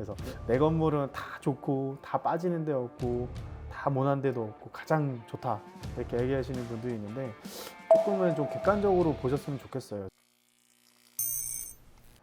그래서 내 건물은 다 좋고 다 빠지는 데 없고 다 모난 데도 없고 가장 좋다 이렇게 얘기하시는 분들이 있는데 조금은 좀 객관적으로 보셨으면 좋겠어요.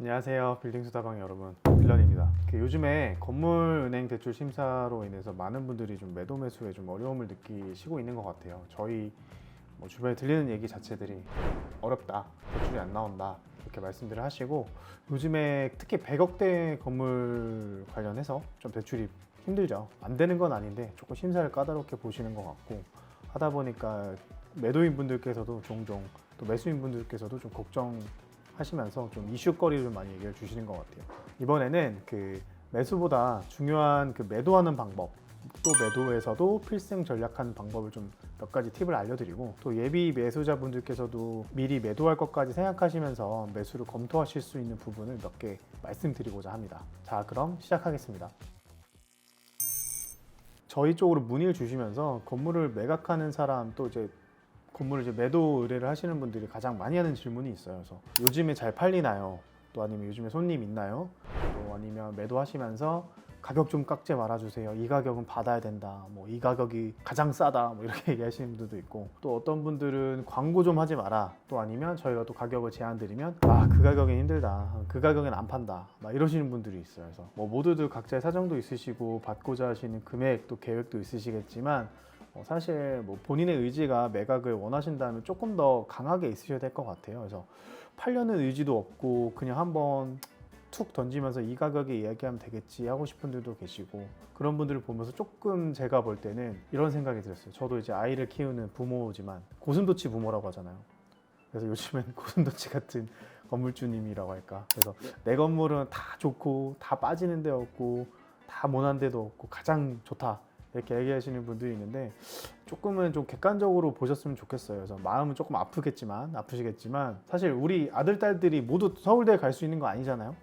안녕하세요 빌딩 수다방 여러분 빌런입니다. 그 요즘에 건물은행 대출 심사로 인해서 많은 분들이 좀 매도 매수에 좀 어려움을 느끼시고 있는 것 같아요. 저희 뭐 주변에 들리는 얘기 자체들이 어렵다 대출이 안 나온다 이렇게 말씀들을 하시고 요즘에 특히 100억대 건물 관련해서 좀 대출이 힘들죠. 안 되는 건 아닌데 조금 심사를 까다롭게 보시는 것 같고 하다 보니까 매도인 분들께서도 종종 또 매수인 분들께서도 좀 걱정하시면서 좀 이슈거리를 많이 얘기해 주시는 것 같아요. 이번에는 그 매수보다 중요한 그 매도하는 방법 또 매도에서도 필승 전략하는 방법을 좀 몇 가지 팁을 알려드리고 또 예비 매수자분들께서도 미리 매도할 것까지 생각하시면서 매수를 검토하실 수 있는 부분을 몇 개 말씀드리고자 합니다. 자, 그럼 시작하겠습니다. 저희 쪽으로 문의를 주시면서 건물을 매각하는 사람 또 이제 건물을 이제 매도 의뢰를 하시는 분들이 가장 많이 하는 질문이 있어요. 그래서 요즘에 잘 팔리나요? 또 아니면 요즘에 손님 있나요? 또 아니면 매도하시면서 가격 좀 깎지 말아주세요. 이 가격은 받아야 된다. 뭐 이 가격이 가장 싸다. 뭐 이렇게 얘기하시는 분들도 있고 또 어떤 분들은 광고 좀 하지 마라. 또 아니면 저희가 또 가격을 제안드리면 아 그 가격엔 힘들다. 그 가격엔 안 판다. 막 이러시는 분들이 있어요. 그래서 뭐 모두들 각자의 사정도 있으시고 받고자 하시는 금액 또 계획도 있으시겠지만 어, 사실 뭐 본인의 의지가 매각을 원하신다면 조금 더 강하게 있으셔야 될 것 같아요. 그래서 팔려는 의지도 없고 그냥 한번 툭 던지면서 이 가격에 이야기하면 되겠지 하고 싶은 분들도 계시고 그런 분들을 보면서 조금 제가 볼 때는 이런 생각이 들었어요. 저도 이제 아이를 키우는 부모지만 고슴도치 부모라고 하잖아요. 그래서 요즘엔 고슴도치 같은 건물주님이라고 할까. 그래서 내 건물은 다 좋고 다 빠지는 데 없고 다 모난 데도 없고 가장 좋다. 이렇게 얘기하시는 분들이 있는데 조금은 좀 객관적으로 보셨으면 좋겠어요. 그래서 마음은 조금 아프겠지만 아프시겠지만 사실 우리 아들 딸들이 모두 서울대에 갈수 있는 거 아니잖아요.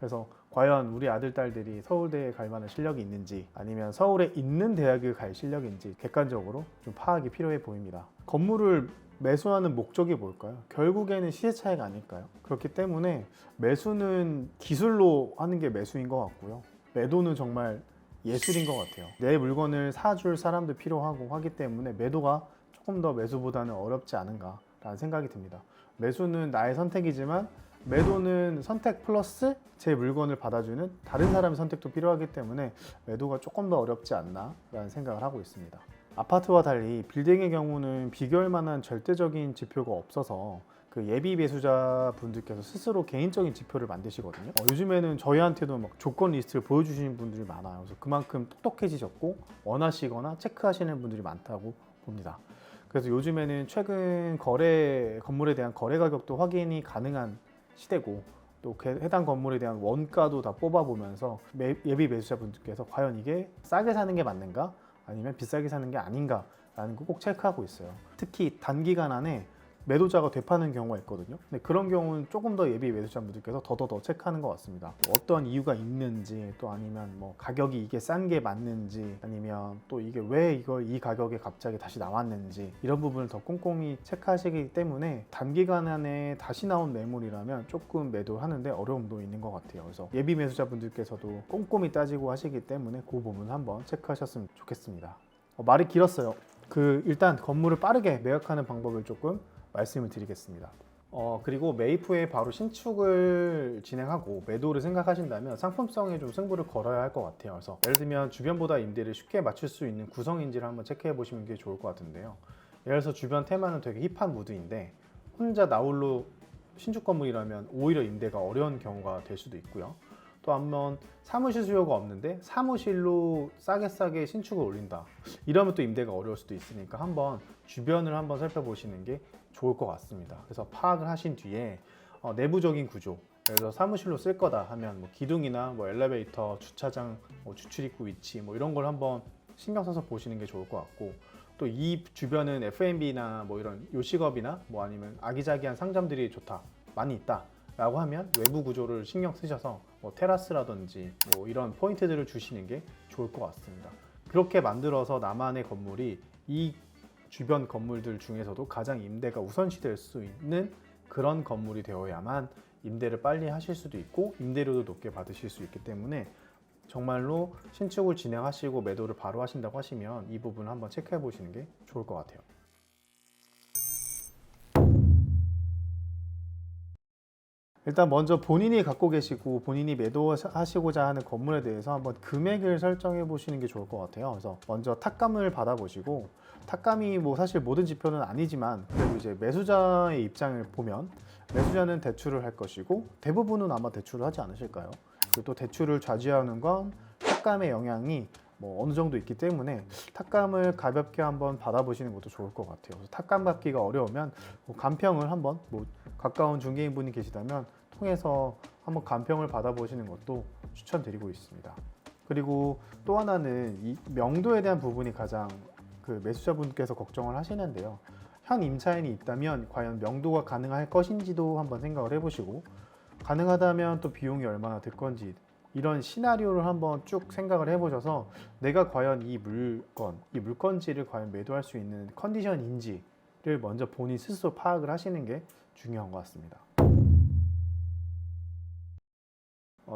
그래서 과연 우리 아들 딸들이 서울대에 갈 만한 실력이 있는지 아니면 서울에 있는 대학을 갈 실력인지 객관적으로 좀 파악이 필요해 보입니다. 건물을 매수하는 목적이 뭘까요? 결국에는 시세 차익 아닐까요? 그렇기 때문에 매수는 기술로 하는 게 매수인 것 같고요. 매도는 정말 예술인 것 같아요. 내 물건을 사줄 사람도 필요하고 하기 때문에 매도가 조금 더 매수보다는 어렵지 않은가라는 생각이 듭니다. 매수는 나의 선택이지만 매도는 선택 플러스 제 물건을 받아주는 다른 사람의 선택도 필요하기 때문에 매도가 조금 더 어렵지 않나라는 생각을 하고 있습니다. 아파트와 달리 빌딩의 경우는 비교할 만한 절대적인 지표가 없어서 그 예비 매수자 분들께서 스스로 개인적인 지표를 만드시거든요. 어, 요즘에는 저희한테도 막 조건 리스트를 보여주시는 분들이 많아요. 그래서 그만큼 똑똑해지셨고 원하시거나 체크하시는 분들이 많다고 봅니다. 그래서 요즘에는 최근 거래 건물에 대한 거래 가격도 확인이 가능한 시대고 또그 해당 건물에 대한 원가도 다 뽑아보면서 매- 예비 매수자분들께서 과연 이게 싸게 사는 게 맞는가 아니면 비싸게 사는 게 아닌가라는 거 꼭 체크하고 있어요. 특히 단기간 안에 매도자가 되파는 경우가 있거든요. 근데 그런 경우는 조금 더 예비 매수자분들께서 더더더 체크하는 것 같습니다. 뭐 어떤 이유가 있는지 또 아니면 뭐 가격이 이게 싼 게 맞는지 아니면 또 이게 왜 이걸 이 가격에 갑자기 다시 나왔는지 이런 부분을 더 꼼꼼히 체크하시기 때문에 단기간 안에 다시 나온 매물이라면 조금 매도하는데 어려움도 있는 것 같아요. 그래서 예비 매수자분들께서도 꼼꼼히 따지고 하시기 때문에 그 부분 한번 체크하셨으면 좋겠습니다. 어, 말이 길었어요. 그 일단 건물을 빠르게 매각하는 방법을 조금 말씀을 드리겠습니다. 어, 그리고 후에 바로 신축을 진행하고 매도를 생각하신다면 상품성에 좀 승부를 걸어야 할 것 같아요. 그래서 예를 들면 주변보다 임대를 쉽게 맞출 수 있는 구성인지를 한번 체크해 보시는 게 좋을 것 같은데요. 예를 들어서 주변 테마는 되게 힙한 무드인데 혼자 나홀로 신축 건물이라면 오히려 임대가 어려운 경우가 될 수도 있고요. 또 한번 사무실 수요가 없는데 사무실로 싸게 싸게 신축을 올린다. 이러면 또 임대가 어려울 수도 있으니까 한번 주변을 한번 살펴보시는 게 좋을 것 같습니다. 그래서 파악을 하신 뒤에 어, 내부적인 구조, 들어 사무실로 쓸 거다 하면 뭐 기둥이나 뭐 엘리베이터, 주차장, 뭐 주출입구 위치 뭐 이런 걸 한번 신경 써서 보시는 게 좋을 것 같고 또 이 주변은 F&B나 뭐 이런 요식업이나 뭐 아니면 아기자기한 상점들이 좋다 많이 있다 라고 하면 외부 구조를 신경 쓰셔서 뭐 테라스라든지 뭐 이런 포인트들을 주시는 게 좋을 것 같습니다. 그렇게 만들어서 나만의 건물이 이 주변 건물들 중에서도 가장 임대가 우선시 될 수 있는 그런 건물이 되어야만 임대를 빨리 하실 수도 있고 임대료도 높게 받으실 수 있기 때문에 정말로 신축을 진행하시고 매도를 바로 하신다고 하시면 이 부분을 한번 체크해 보시는 게 좋을 것 같아요. 일단 먼저 본인이 갖고 계시고 본인이 매도하시고자 하는 건물에 대해서 한번 금액을 설정해 보시는 게 좋을 것 같아요. 그래서 먼저 탁감을 받아보시고 탁감이 뭐 사실 모든 지표는 아니지만 그래도 이제 매수자의 입장을 보면 매수자는 대출을 할 것이고 대부분은 아마 대출을 하지 않으실까요? 그리고 또 대출을 좌지하는 건 탁감의 영향이 뭐 어느 정도 있기 때문에 탁감을 가볍게 한번 받아보시는 것도 좋을 것 같아요. 탁감 받기가 어려우면 뭐 간평을 한번 뭐 가까운 중개인 분이 계시다면 통해서 한번 간평을 받아보시는 것도 추천드리고 있습니다. 그리고 또 하나는 이 명도에 대한 부분이 가장 그 매수자분께서 걱정을 하시는데요. 현 임차인이 있다면 과연 명도가 가능할 것인지도 한번 생각을 해보시고 가능하다면 또 비용이 얼마나 들 건지 이런 시나리오를 한번 쭉 생각을 해보셔서 내가 과연 이 물건, 이 물건지를 과연 매도할 수 있는 컨디션인지를 먼저 본인 스스로 파악을 하시는 게 중요한 것 같습니다.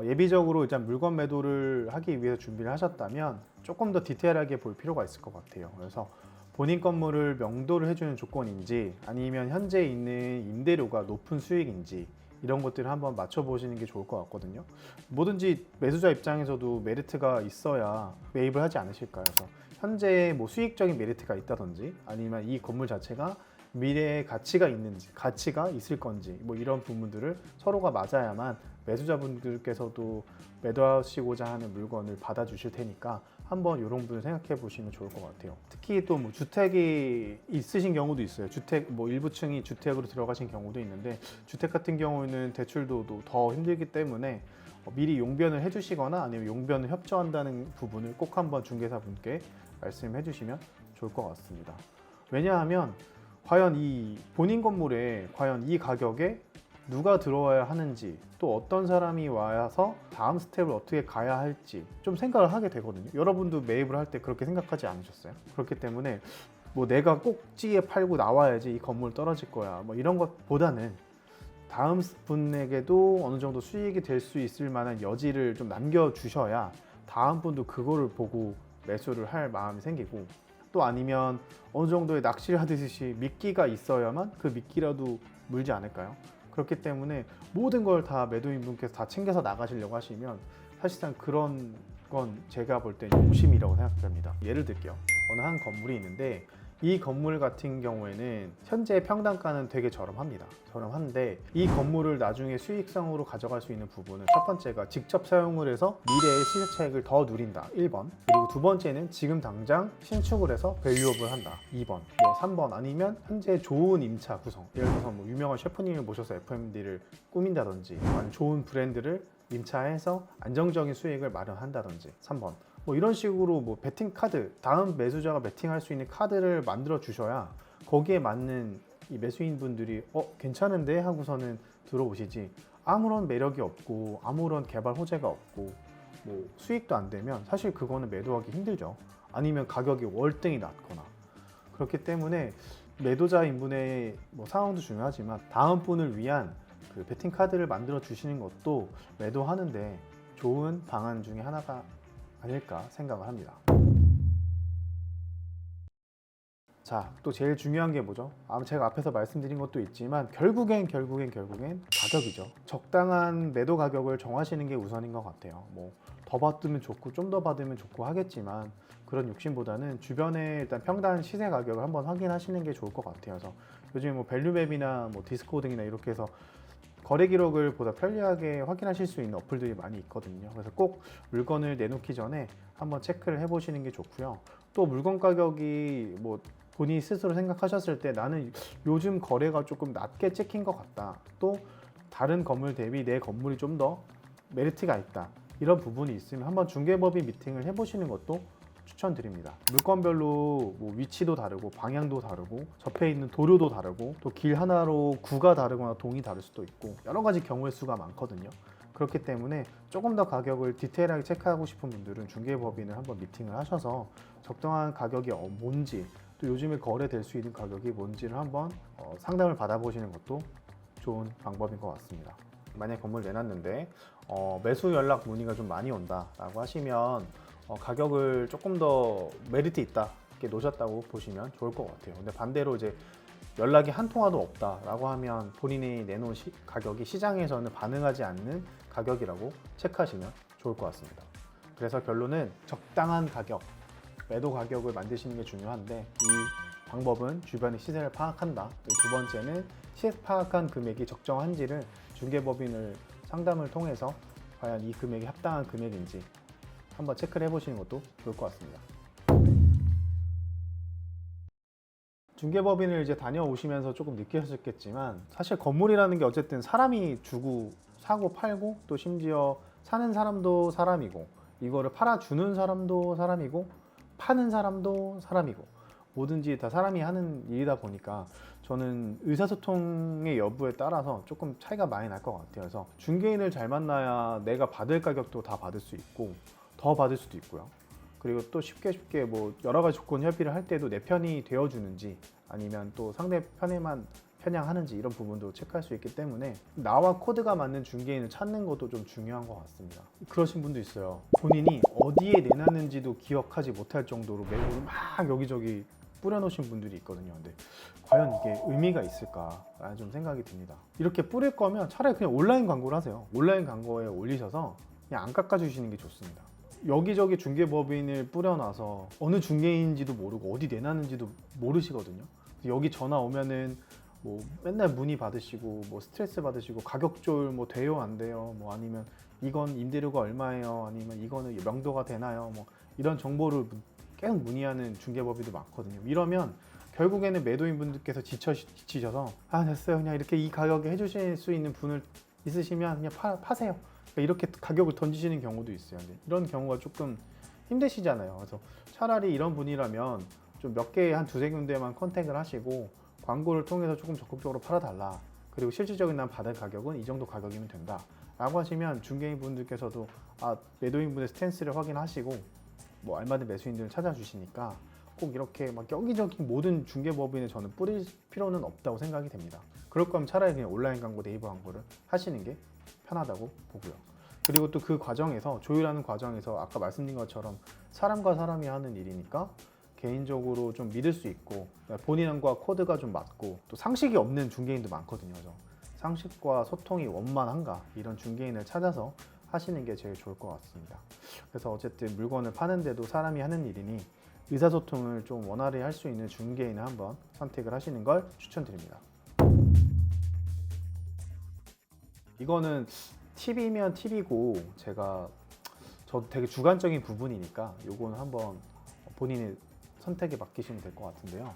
예비적으로 일단 물건 매도를 하기 위해서 준비를 하셨다면 조금 더 디테일하게 볼 필요가 있을 것 같아요. 그래서 본인 건물을 명도를 해주는 조건인지 아니면 현재 있는 임대료가 높은 수익인지 이런 것들을 한번 맞춰보시는 게 좋을 것 같거든요. 뭐든지 매수자 입장에서도 메리트가 있어야 매입을 하지 않으실까요? 그래서 현재 뭐 수익적인 메리트가 있다든지 아니면 이 건물 자체가 미래의 가치가 있는지 가치가 있을 건지 뭐 이런 부분들을 서로가 맞아야만 매수자분들께서도 매도하시고자 하는 물건을 받아주실 테니까 한번 이런 부분 생각해 보시면 좋을 것 같아요. 특히 또 뭐 주택이 있으신 경우도 있어요. 주택 뭐 일부 층이 주택으로 들어가신 경우도 있는데 주택 같은 경우에는 대출도 더 힘들기 때문에 어, 미리 용변을 해주시거나 아니면 용변을 협조한다는 부분을 꼭 한번 중개사분께 말씀해 주시면 좋을 것 같습니다. 왜냐하면 과연 이 본인 건물에 과연 이 가격에 누가 들어와야 하는지 또 어떤 사람이 와서 다음 스텝을 어떻게 가야 할지 좀 생각을 하게 되거든요. 여러분도 매입을 할 때 그렇게 생각하지 않으셨어요? 그렇기 때문에 뭐 내가 꼭지게 팔고 나와야지 이 건물 떨어질 거야. 뭐 이런 것보다는 다음 분에게도 어느 정도 수익이 될 수 있을 만한 여지를 좀 남겨주셔야 다음 분도 그거를 보고 매수를 할 마음이 생기고 또 아니면 어느 정도의 낚시를 하듯이 미끼가 있어야만 그 미끼라도 물지 않을까요? 그렇기 때문에 모든 걸 다 매도인분께서 다 챙겨서 나가시려고 하시면 사실상 그런 건 제가 볼 때 욕심이라고 생각합니다. 예를 들게요. 어느 한 건물이 있는데 이 건물 같은 경우에는 현재 평당가는 되게 저렴합니다. 저렴한데 이 건물을 나중에 수익성으로 가져갈 수 있는 부분은 첫 번째가 직접 사용을 해서 미래의 시세 차익을 더 누린다. 1번. 그리고 두 번째는 지금 당장 신축을 해서 밸류업을 한다. 2번. 뭐 3번 아니면 현재 좋은 임차 구성. 예를 들어서 뭐 유명한 셰프님을 모셔서 FMD를 꾸민다든지 좋은 브랜드를 임차해서 안정적인 수익을 마련한다든지 3번. 뭐 이런 식으로 뭐 베팅 카드 다음 매수자가 베팅할 수 있는 카드를 만들어 주셔야 거기에 맞는 이 매수인 분들이 어 괜찮은데? 하고서는 들어오시지. 아무런 매력이 없고 아무런 개발 호재가 없고 뭐 수익도 안 되면 사실 그거는 매도하기 힘들죠. 아니면 가격이 월등히 낮거나. 그렇기 때문에 매도자 인분의 뭐 상황도 중요하지만 다음 분을 위한 그 베팅 카드를 만들어 주시는 것도 매도하는데 좋은 방안 중에 하나가 아닐까 생각을 합니다. 자, 또 제일 중요한 게 뭐죠? 아, 제가 앞에서 말씀드린 것도 있지만 결국엔 결국엔 결국엔 가격이죠. 적당한 매도 가격을 정하시는 게 우선인 것 같아요. 뭐 더 받으면 좋고 좀 더 받으면 좋고 하겠지만 그런 욕심보다는 주변에 일단 평단 시세 가격을 한번 확인하시는 게 좋을 것 같아요. 그래서 요즘에 뭐 밸류맵이나 뭐 디스코딩이나 이렇게 해서 거래 기록을 보다 편리하게 확인하실 수 있는 어플들이 많이 있거든요. 그래서 꼭 물건을 내놓기 전에 한번 체크를 해보시는 게 좋고요. 또 물건 가격이 뭐 본인이 스스로 생각하셨을 때 나는 요즘 거래가 조금 낮게 찍힌 것 같다. 또 다른 건물 대비 내 건물이 좀 더 메리트가 있다. 이런 부분이 있으면 한번 중개법인 미팅을 해보시는 것도 추천드립니다. 물건별로 뭐 위치도 다르고 방향도 다르고 접해 있는 도로도 다르고 또 길 하나로 구가 다르거나 동이 다를 수도 있고 여러 가지 경우의 수가 많거든요. 그렇기 때문에 조금 더 가격을 디테일하게 체크하고 싶은 분들은 중개법인을 한번 미팅을 하셔서 적당한 가격이 어, 뭔지 또 요즘에 거래될 수 있는 가격이 뭔지를 한번 어, 상담을 받아보시는 것도 좋은 방법인 것 같습니다. 만약 건물 내놨는데 어, 매수 연락 문의가 좀 많이 온다라고 하시면 어, 가격을 조금 더 메리트 있다 이렇게 놓으셨다고 보시면 좋을 것 같아요. 근데 반대로 이제 연락이 한 통화도 없다라고 하면 본인이 내놓은 시- 가격이 시장에서는 반응하지 않는 가격이라고 체크하시면 좋을 것 같습니다. 그래서 결론은 적당한 가격, 매도 가격을 만드시는 게 중요한데 이 방법은 주변의 시세를 파악한다. 두 번째는 시세 파악한 금액이 적정한지를 중개법인을 상담을 통해서 과연 이 금액이 합당한 금액인지 한번 체크를 해보시는 것도 좋을 것 같습니다. 중개법인을 이제 다녀오시면서 조금 느끼셨겠지만 사실 건물이라는 게 어쨌든 사람이 주고 사고 팔고 또 심지어 사는 사람도 사람이고 이거를 팔아주는 사람도 사람이고 파는 사람도 사람이고 뭐든지 다 사람이 하는 일이다 보니까 저는 의사소통의 여부에 따라서 조금 차이가 많이 날 것 같아요. 그래서 중개인을 잘 만나야 내가 받을 가격도 다 받을 수 있고 더 받을 수도 있고요. 그리고 또 쉽게 쉽게 뭐 여러 가지 조건 협의를 할 때도 내 편이 되어주는지 아니면 또 상대 편에만 편향하는지 이런 부분도 체크할 수 있기 때문에 나와 코드가 맞는 중개인을 찾는 것도 좀 중요한 것 같습니다. 그러신 분도 있어요. 본인이 어디에 내놨는지도 기억하지 못할 정도로 매물을 막 여기저기 뿌려놓으신 분들이 있거든요. 근데 과연 이게 의미가 있을까라는 좀 생각이 듭니다. 이렇게 뿌릴 거면 차라리 그냥 온라인 광고를 하세요. 온라인 광고에 올리셔서 그냥 안 깎아주시는 게 좋습니다. 여기저기 중개법인을 뿌려놔서 어느 중개인지도 모르고 어디 내놨는지도 모르시거든요. 여기 전화 오면은 뭐 맨날 문의 받으시고 뭐 스트레스 받으시고 가격 조율 뭐 돼요 안 돼요 뭐 아니면 이건 임대료가 얼마예요 아니면 이거는 명도가 되나요 뭐 이런 정보를 계속 문의하는 중개법인도 많거든요. 이러면 결국에는 매도인 분들께서 지쳐 지치셔서 아 됐어요 그냥 이렇게 이 가격에 해주실 수 있는 분을 있으시면 그냥 파, 파세요. 그러니까 이렇게 가격을 던지시는 경우도 있어요. 이런 경우가 조금 힘드시잖아요. 그래서 차라리 이런 분이라면 좀 몇 개 한 두세 군데만 컨택을 하시고 광고를 통해서 조금 적극적으로 팔아달라. 그리고 실질적인 난 받을 가격은 이 정도 가격이면 된다. 라고 하시면 중개인 분들께서도 아, 매도인 분의 스탠스를 확인하시고 뭐 알맞은 매수인들을 찾아주시니까 꼭 이렇게 막 여기저기 모든 중개법인에 저는 뿌릴 필요는 없다고 생각이 됩니다. 그럴 거면 차라리 그냥 온라인 광고, 네이버 광고를 하시는 게 편하다고 보고요. 그리고 또 그 과정에서 조율하는 과정에서 아까 말씀드린 것처럼 사람과 사람이 하는 일이니까 개인적으로 좀 믿을 수 있고 본인과 코드가 좀 맞고 또 상식이 없는 중개인도 많거든요. 그래서 상식과 소통이 원만한가 이런 중개인을 찾아서 하시는 게 제일 좋을 것 같습니다. 그래서 어쨌든 물건을 파는데도 사람이 하는 일이니 의사소통을 좀 원활히 할 수 있는 중개인을 한번 선택을 하시는 걸 추천드립니다. 이거는 팁이면 팁이고 제가 저 되게 주관적인 부분이니까 요거는 한번 본인의 선택에 맡기시면 될 것 같은데요.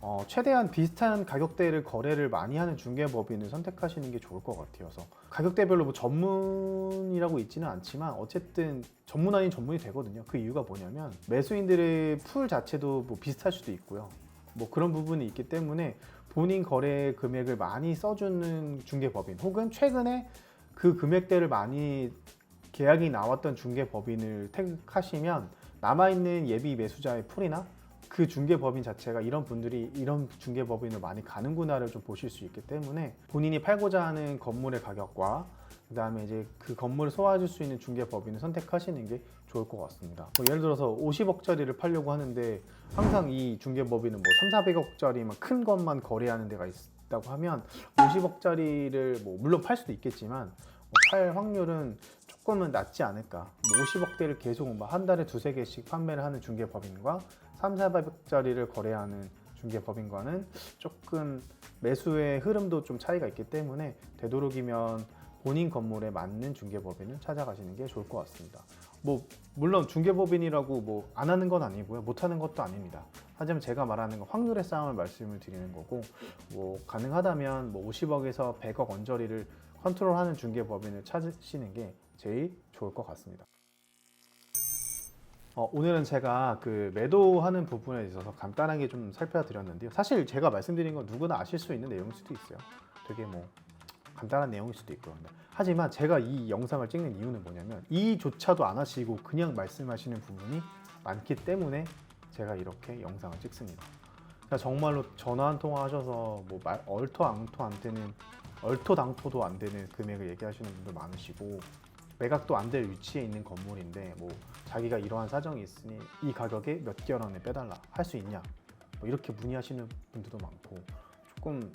어, 최대한 비슷한 가격대를 거래를 많이 하는 중개법인을 선택하시는 게 좋을 것 같아요. 그래서 가격대별로 뭐 전문이라고 있지는 않지만 어쨌든 전문 아닌 전문이 되거든요. 그 이유가 뭐냐면 매수인들의 풀 자체도 뭐 비슷할 수도 있고요. 뭐 그런 부분이 있기 때문에 본인 거래 금액을 많이 써주는 중개법인 혹은 최근에 그 금액대를 많이 계약이 나왔던 중개법인을 택하시면 남아있는 예비 매수자의 풀이나 그 중개법인 자체가 이런 분들이 이런 중개법인을 많이 가는구나를 좀 보실 수 있기 때문에 본인이 팔고자 하는 건물의 가격과 그 다음에 이제 그 건물을 소화해줄 수 있는 중개법인을 선택하시는 게 좋을 것 같습니다. 뭐 예를 들어서 50억짜리를 팔려고 하는데 항상 이 중개법인은 뭐 3, 400억짜리만 큰 것만 거래하는 데가 있다고 하면 50억짜리를 뭐 물론 팔 수도 있겠지만 뭐팔 확률은 조금은 낮지 않을까. 뭐 50억대를 계속 뭐한 달에 두세 개씩 판매를 하는 중개법인과 3, 400억짜리를 거래하는 중개법인과는 조금 매수의 흐름도 좀 차이가 있기 때문에 되도록이면 본인 건물에 맞는 중개법인을 찾아가시는 게 좋을 것 같습니다. 뭐 물론 중개법인이라고 뭐 안 하는 건 아니고요, 못 하는 것도 아닙니다. 하지만 제가 말하는 건 확률의 싸움을 말씀을 드리는 거고, 뭐 가능하다면 뭐 50억에서 100억 언저리를 컨트롤하는 중개법인을 찾으시는 게 제일 좋을 것 같습니다. 어, 오늘은 제가 그 매도하는 부분에 있어서 간단하게 좀 살펴드렸는데요. 사실 제가 말씀드린 건 누구나 아실 수 있는 내용일 수도 있어요. 되게 뭐 간단한 내용일 수도. 근데 하지만 제가 이 영상을 찍는 이유는 뭐냐면 이조차도 안 하시고 그냥 말씀하시는 부분이 많기 때문에 제가 이렇게 영상을 찍습니다. 그러니까 정말로 전화 한 통화 하셔서 뭐 말, 얼토당토 안 되는 얼토당토도 안 되는 금액을 얘기하시는 분들 많으시고 매각도 안 될 위치에 있는 건물인데 뭐 자기가 이러한 사정이 있으니 이 가격에 몇 개월 안에 빼달라 할 수 있냐 뭐 이렇게 문의하시는 분들도 많고 조금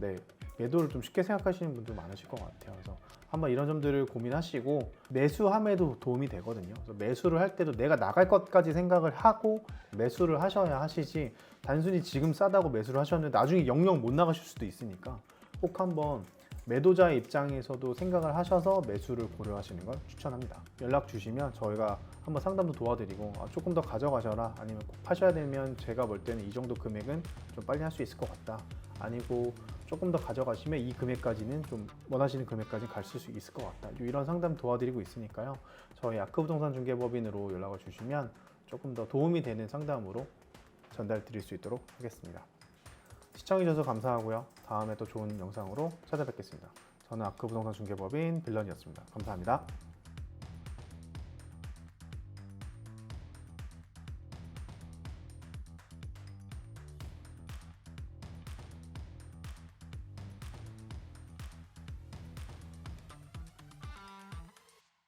네 매도를 좀 쉽게 생각하시는 분들 많으실 것 같아요. 그래서 한번 이런 점들을 고민하시고 매수함에도 도움이 되거든요. 그래서 매수를 할 때도 내가 나갈 것까지 생각을 하고 매수를 하셔야 하시지 단순히 지금 싸다고 매수를 하셨는데 나중에 영영 못 나가실 수도 있으니까 꼭 한번 매도자의 입장에서도 생각을 하셔서 매수를 고려하시는 걸 추천합니다. 연락 주시면 저희가 한번 상담도 도와드리고 아, 조금 더 가져가셔라 아니면 꼭 파셔야 되면 제가 볼 때는 이 정도 금액은 좀 빨리 할 수 있을 것 같다. 아니고 조금 더 가져가시면 이 금액까지는 좀 원하시는 금액까지 갈수 있을 것 같다. 이런 상담 도와드리고 있으니까요. 저희 아크부동산 중개법인으로 연락을 주시면 조금 더 도움이 되는 상담으로 전달 드릴 수 있도록 하겠습니다 시청해주셔서 감사하고요. 다음에 또 좋은 영상으로 찾아뵙겠습니다. 저는 아크 부동산 중개법인 빌런이었습니다. 감사합니다